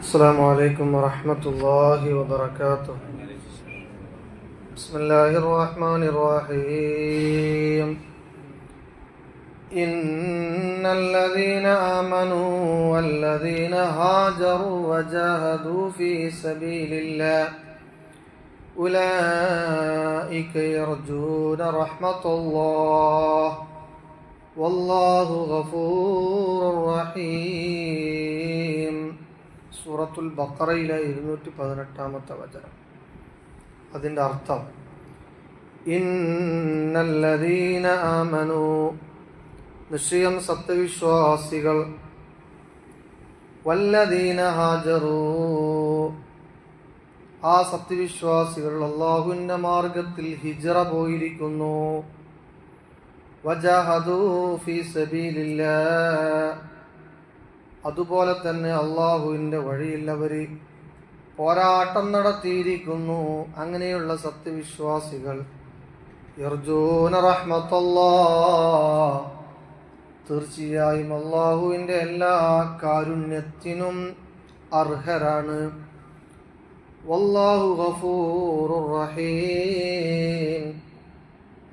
السلام عليكم ورحمة الله وبركاته. بسم الله الرحمن الرحيم. إن الذين آمنوا والذين هاجروا وجاهدوا في سبيل الله أولئك يرجون رحمة الله. والله غفور رحيم. സൂറത്തുൽ ബക്കറയിലെ ഇരുന്നൂറ്റി പതിനെട്ടാമത്തെ വചനം. അതിന്റെ അർത്ഥം ഇന്നല്ലദീന ആമനു. നിശ്ചയം സത്യവിശ്വാസികൾ വല്ലദീന ഹാജറു. ആ സത്യവിശ്വാസികൾ അള്ളാഹുവിന്റെ മാർഗത്തിൽ ഹിജറ പോയിരിക്കുന്നു. വജഹദു ഫീ സബീലില്ലാ അതുപോലെ തന്നെ അള്ളാഹുവിന്റെ വഴിയില്ലവർ പോരാട്ടം നടത്തിയിരിക്കുന്നു. അങ്ങനെയുള്ള സത്യവിശ്വാസികൾ തീർച്ചയായും അള്ളാഹുവിന്റെ എല്ലാ കാരുണ്യത്തിനും അർഹരാണ്. വല്ലാഹു ഗഫൂറുർ റഹീം.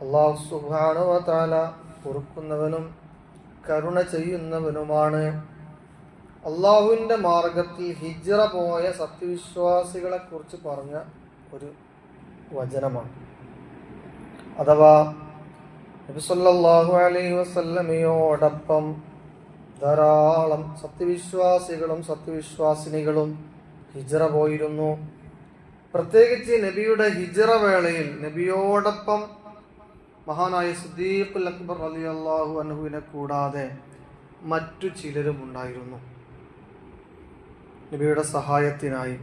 അള്ളാഹു സുബ്ഹാനഹു വ പൊറുക്കുന്നവനും കരുണ ചെയ്യുന്നവനുമാണ്. അള്ളാഹുവിന്റെ മാർഗത്തിൽ ഹിജ്റ പോയ സത്യവിശ്വാസികളെ കുറിച്ച് പറഞ്ഞ ഒരു വചനമാണ്. അഥവാ നബിസല്ലാഹു അലൈഹി വസല്ലമയോടൊപ്പം ധാരാളം സത്യവിശ്വാസികളും സത്യവിശ്വാസിനികളും ഹിജ്റ പോയിരുന്നു. പ്രത്യേകിച്ച് നബിയുടെ ഹിജ്റ വേളയിൽ നബിയോടൊപ്പം മഹാനായ സുദ്ദീഖുൽ അക്ബർ അലി അള്ളാഹു അനഹുവിനെ കൂടാതെ മറ്റു ചിലരും ഉണ്ടായിരുന്നു നബിയുടെ സഹായത്തിനായി.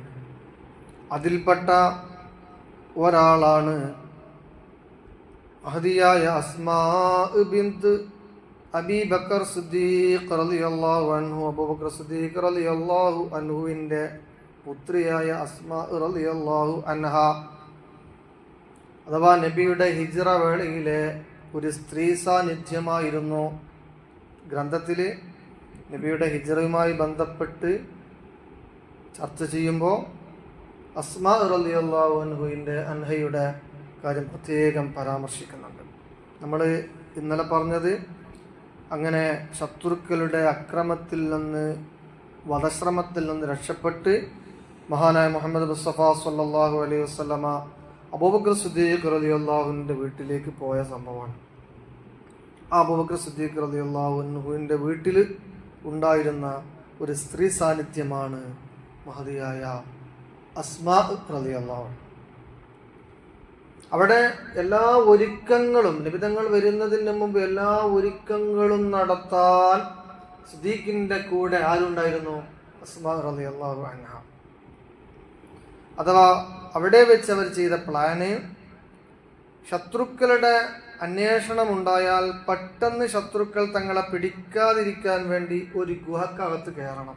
അതിൽപ്പെട്ട ഒരാളാണ് അഹദിയായ അസ്മാ അബി ബക്കർ സിദ്ദീഖ് റളിയല്ലാഹു അൻഹു അബൂബക്കർ സിദ്ദീഖ് റളിയല്ലാഹു അൻഹുവിന്റെ പുത്രിയായ അസ്മാ റളിയല്ലാഹു അൻഹ. അഥവാ നബിയുടെ ഹിജ്റ വേളയിലെ ഒരു സ്ത്രീ സാന്നിധ്യമായിരുന്നു. ഗ്രന്ഥത്തിൽ നബിയുടെ ഹിജ്റയുമായി ബന്ധപ്പെട്ട് ചർച്ച ചെയ്യുമ്പോൾ അസ്മാ റലി അൻഹുവിന്റെ അൻഹയുടെ കാര്യം പ്രത്യേകം പരാമർശിക്കുന്നുണ്ട്. നമ്മൾ ഇന്നലെ പറഞ്ഞത് അങ്ങനെ ശത്രുക്കളുടെ അക്രമത്തിൽ നിന്ന് വധശ്രമത്തിൽ നിന്ന് രക്ഷപ്പെട്ട് മഹാനായ മുഹമ്മദ് മുസ്തഫ സല്ലാഹു അലൈഹി വസ്ലമ അബൂബക്കർ സുദ്ദീഖ് റലി അള്ളാഹുവിന്റെ വീട്ടിലേക്ക് പോയ സംഭവമാണ്. ആ അബൂബക്കർ സുദ്ദീഖ് റലി അള്ളാഹുവിന്റെ വീട്ടിൽ ഉണ്ടായിരുന്ന ഒരു സ്ത്രീ സാന്നിധ്യമാണ് മഹതിയായ അസ്മാ റലിയല്ലാഹു അവിടെ എല്ലാ ഒരുക്കങ്ങളും നിബിതങ്ങൾ വരുന്നതിന് മുമ്പ് എല്ലാ ഒരുക്കങ്ങളും നടത്താൻ സിദ്ദീഖിന്റെ കൂടെ ആരുണ്ടായിരുന്നു? അസ്മാ റലിയല്ലാഹു അൻഹ. അഥവാ അവിടെ വെച്ച് അവർ ചെയ്ത പ്ലാന് ശത്രുക്കളുടെ അന്വേഷണം ഉണ്ടായാൽ പെട്ടെന്ന് ശത്രുക്കൾ തങ്ങളെ പിടിക്കാതിരിക്കാൻ വേണ്ടി ഒരു ഗുഹക്കകത്ത് കയറണം.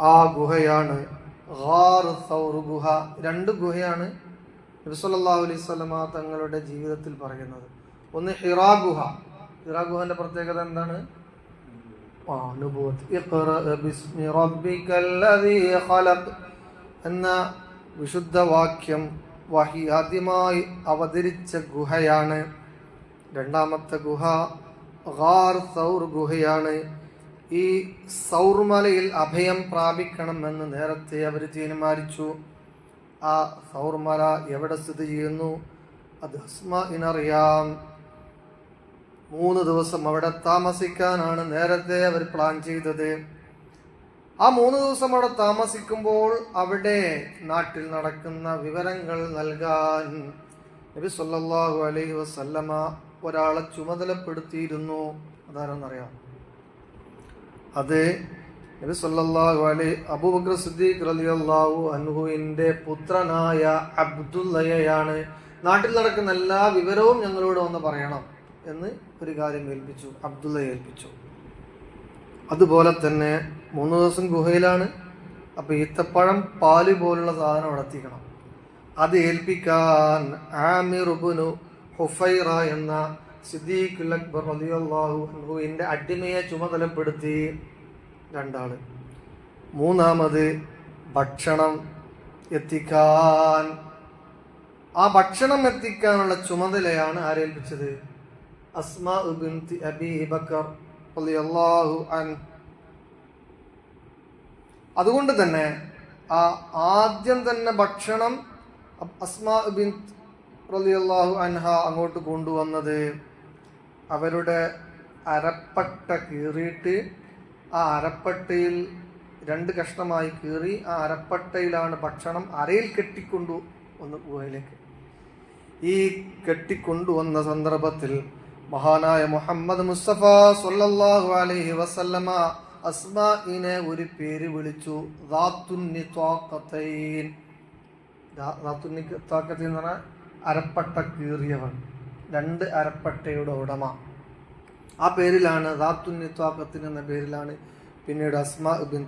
ആ ഗുഹയാണ്. സൗർ ഗുഹ. രണ്ട് ഗുഹയാണ് നബിസ്വല്ലാഹു അലൈഹി തങ്ങളുടെ ജീവിതത്തിൽ പറയുന്നത്. ഒന്ന് ഹിറാ ഗുഹ. ഹിറാ ഗുഹന്റെ പ്രത്യേകത എന്താണ്? എന്ന വിശുദ്ധ വാക്യം വഹി ആദ്യമായി അവതരിച്ച ഗുഹയാണ്. രണ്ടാമത്തെ ഗുഹ ഗാർ സൗർ ഗുഹയാണ്. ഈ സൗർമലയിൽ അഭയം പ്രാപിക്കണമെന്ന് നേരത്തെ അവർ തീരുമാനിച്ചു. ആ സൗർമല എവിടെ സ്ഥിതി ചെയ്യുന്നു? അത് ഹസ്മറിയാം മൂന്ന് ദിവസം അവിടെ താമസിക്കാനാണ് നേരത്തെ അവർ പ്ലാൻ ചെയ്തത്. ആ മൂന്ന് ദിവസം അവിടെ താമസിക്കുമ്പോൾ അവിടെ നാട്ടിൽ നടക്കുന്ന വിവരങ്ങൾ നൽകാൻ നബി സല്ലാഹു അലൈഹി വസല്ലമ ഒരാളെ ചുമതലപ്പെടുത്തിയിരുന്നു. അതാരെന്നറിയാം അത് നബി സല്ലല്ലാഹു അലൈഹി അബൂബക്കർ സിദ്ദീഖ് റളിയല്ലാഹു അൻഹുവിന്റെ പുത്രനായ അബ്ദുല്ലയാണ്. നാട്ടിൽ നടക്കുന്ന എല്ലാ വിവരവും ഞങ്ങളോട് വന്ന് പറയണം എന്ന് ഒരു കാര്യം ഏൽപ്പിച്ചു അബ്ദുള്ള ഏൽപ്പിച്ചു. അതുപോലെ തന്നെ മൂന്ന് ദിവസം ഗുഹയിലാണ്. അപ്പോൾ ഈത്തപ്പഴം പാൽ പോലുള്ള സാധനം അവിടെ അത് ഏൽപ്പിക്കാൻ ആമിർ ഉബുനു ഹുഫൈറ എന്ന സിദ്ദീഖുൽ അക്ബർ റളിയല്ലാഹു അൻഹുവിന്റെ അടിമയെ ചുമതലപ്പെടുത്തി രണ്ടാൾ മൂന്നാമത് ഭക്ഷണം എത്തിക്കാൻ. ആ ഭക്ഷണം എത്തിക്കാനുള്ള ചുമതലയാണ് ആരേൽപ്പിച്ചത് അസ്മാ ബിൻതി അബി ബക്കർ റളിയല്ലാഹു അൻ. അതുകൊണ്ട് തന്നെ ആ ആദ്യം തന്നെ ഭക്ഷണം അസ്മാ ബിൻ റളിയല്ലാഹു അൻഹ അങ്ങോട്ട് കൊണ്ടുവന്നത് അവരുടെ അരപ്പട്ട കീറിയിട്ട് ആ അരപ്പട്ടയിൽ രണ്ട് കഷ്ണമായി കീറി ആ അരപ്പട്ടയിലാണ് ഭക്ഷണം അരയിൽ കെട്ടിക്കൊണ്ടു ഒന്ന് ഗുഹയിലേക്ക്. ഈ കെട്ടിക്കൊണ്ടുവന്ന സന്ദർഭത്തിൽ മഹാനായ മുഹമ്മദ് മുസ്തഫ സൊല്ലാഹു അലൈഹി വസല്ലമ അസ്മാഇനെ ഒരു പേര് വിളിച്ചു എന്ന് പറഞ്ഞാൽ അരപ്പട്ട കീറിയവൻ. രണ്ട് അരപ്പട്ടയുടെ ഉടമ. ആ പേരിലാണ് ദാത്തുന്നിത്വാഖത്തിൻ എന്ന പേരിലാണ് പിന്നീട് അസ്മ ബിൻ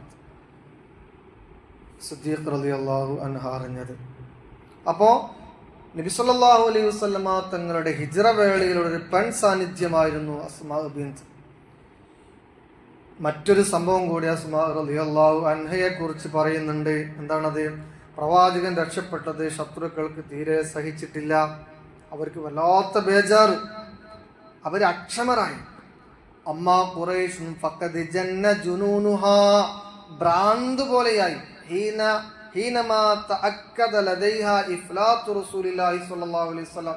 സിദ്ദീഖ് റളിയല്ലാഹു അൻഹ അറിഞ്ഞത്. അപ്പോൾ നബി സല്ലല്ലാഹു അലൈഹി വസല്ലമ തങ്ങളുടെ ഹിജ്റ വേളയിലുള്ള ഒരു പെൺ സാന്നിധ്യമായിരുന്നു അസ്മാ ബിൻ മറ്റൊരു സംഭവം കൂടി അസ്മാ അള്ളാഹു അൻഹയെ കുറിച്ച് പറയുന്നുണ്ട്. എന്താണത്? പ്രവാചകൻ രക്ഷപ്പെട്ടത് ശത്രുക്കൾക്ക് തീരെ സഹിച്ചിട്ടില്ല. അവർക്ക് വല്ലാത്ത ബേജാറ്. അവർ അക്ഷമരായി. അമ്മ ഫഖദ് ജന്ന ഭ്രാന്ത് പോലെയായി. ഹീന ഹീനമാ തഅക്കദ ഇഫ്ലാത്തു റസൂലില്ലാഹി സ്വല്ലല്ലാഹു അലൈഹി വസല്ലം.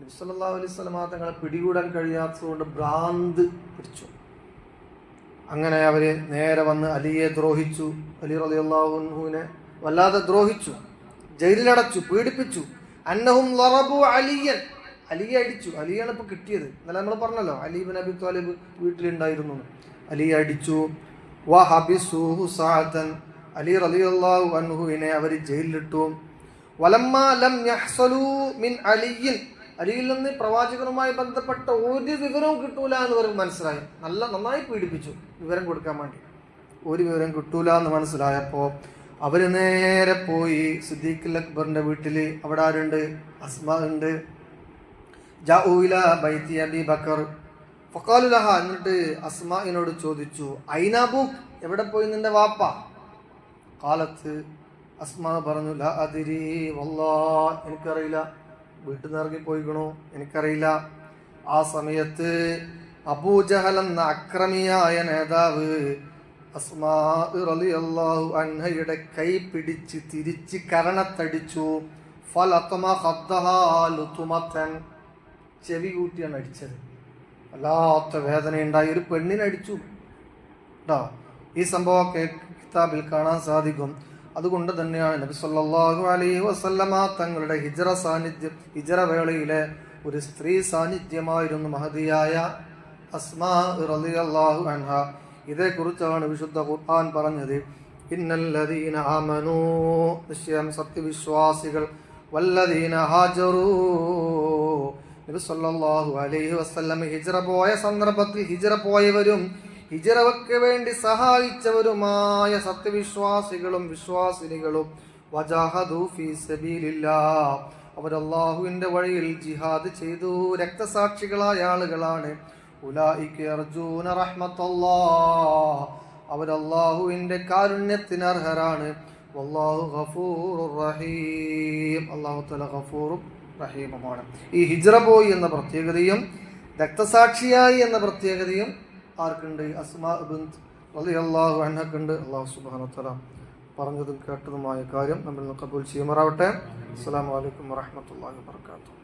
നബി അലൈഹി തങ്ങളെ പിടികൂടാൻ കഴിയാത്തതുകൊണ്ട് ഭ്രാന്ത് പിടിച്ചു. അങ്ങനെ അവർ നേരെ വന്ന് അലിയെ ദ്രോഹിച്ചു. അലി റളിയല്ലാഹുവിനെ വല്ലാതെ ദ്രോഹിച്ചു. ജയിലിലടച്ചു പീഡിപ്പിച്ചു. അന്നഹും ലറബു അലിയൻ. അലിയെ അടിച്ചു. അലിയാണ് ഇപ്പൊ കിട്ടിയത്. എന്നാലും നമ്മൾ പറഞ്ഞല്ലോ അലി ബിൻ അബി താലിബ് വീട്ടിലുണ്ടായിരുന്നു. അലി അടിച്ചു. വഹബിസുഹു സഅതൻ അലി റളിയല്ലാഹു അൻഹുവിനെ അവർ ജയിലിലിട്ടു. വലമ്മ ലം യഹ്സലു മിൻ അലിയിൻ. അലിയിൽ നിന്ന് പ്രവാചകനുമായി ബന്ധപ്പെട്ട ഒരു വിവരവും കിട്ടൂല എന്ന് അവർക്ക് മനസ്സിലായി. നല്ല നന്നായി പീഡിപ്പിച്ചു. വിവരം കൊടുക്കാൻ വേണ്ടി. ഒരു വിവരം കിട്ടൂല എന്ന് മനസ്സിലായപ്പോൾ അവർ നേരെ പോയി സിദ്ദീഖ് അക്ബറിന്റെ വീട്ടിൽ അവിടെ ആരുണ്ട്? അസ്മ ഉണ്ട്. ജാഊല ബൈത്തി അബി ബക്കർ. ഫക്കാലുലഹ എന്നിട്ട് അസ്മാനോട് ചോദിച്ചു ഐനാബൂക്ക് എവിടെ പോയി നിന്റെ വാപ്പ? കാലത്ത് അസ്മാ പറഞ്ഞു ല അതിരി വല്ലാ എനിക്കറിയില്ല. വീട്ടിൽ നിന്ന് ഇറങ്ങി പോയിക്കണോ? എനിക്കറിയില്ല. ആ സമയത്ത് അബൂജഹൽ എന്ന അക്രമിയായ നേതാവ് അസ്മാ റളിയല്ലാഹു അൻഹയുടെ കൈ പിടിച്ച് തിരിച്ച് കരണത്തടിച്ചു. ഫലത്തുമത്തൻ ചെവി കൂട്ടിയാണ് അടിച്ചത്. വല്ലാത്ത വേദനയുണ്ടായി. ഒരു പെണ്ണിനടിച്ചു കേട്ടോ ഈ സംഭവമൊക്കെ കിതാബിൽ കാണാൻ സാധിക്കും. അതുകൊണ്ട് തന്നെയാണ് നബി സല്ലല്ലാഹു അലൈഹി വസല്ലമ തങ്ങളുടെ ഹിജ്റ സാന്നിധ്യം ഹിജ്റ വേളയിലെ ഒരു സ്ത്രീ സാന്നിധ്യമായിരുന്നു മഹതിയായ അസ്മാ റളിയല്ലാഹു അൻഹ. ഇതേക്കുറിച്ചാണ് വിശുദ്ധ ഖുർആൻ പറഞ്ഞത്. ഇന്നല്ലദീന ആമനൂ നിശ്ചയം സത്യവിശ്വാസികൾ. വല്ലദീന ഹാജറു. നബി സല്ലല്ലാഹു അലൈഹി വസല്ലം ഹിജ്റ പോയ സന്ദർഭത്തിൽ ഹിജ്റ പോയവരും ഹിജറവയ്ക്ക് വേണ്ടി സഹായിച്ചവരുമായ സത്യവിശ്വാസികളും വിശ്വാസിനികളും വജാഹദു ഫീ സബീലില്ലാ അവർ അള്ളാഹുവിന്റെ വഴിയിൽ ജിഹാദ് ചെയ്തു. രക്തസാക്ഷികളായ ആളുകളാണ് ഉലായിക്ക് അർജൂന റഹ്മത്തല്ലാഹ്. അവർ അള്ളാഹുവിന്റെ കാരുണ്യത്തിന് അർഹരാണ്. വല്ലാഹു ഗഫൂറുർ റഹീം. അള്ളാഹു തല ഗഫൂറും റഹീമുമാണ്. ഈ ഹിജ്റ പോയി എന്ന പ്രത്യേകതയും രക്തസാക്ഷിയായി എന്ന പ്രത്യേകതയും ആർക്കുണ്ട്? അസ്മാ അലി റളിയല്ലാഹു അന്നക്കുണ്ട് അള്ളാഹു സുബ്ഹാനഹു വതആല പറഞ്ഞതും കേട്ടതുമായ കാര്യം നമ്മൾ കബൂൽ ചെയ്യുമാറാവട്ടെ. അസ്സാം അലൈക്കും വറഹ്മത്തുള്ളാഹി വബറകാതുഹു.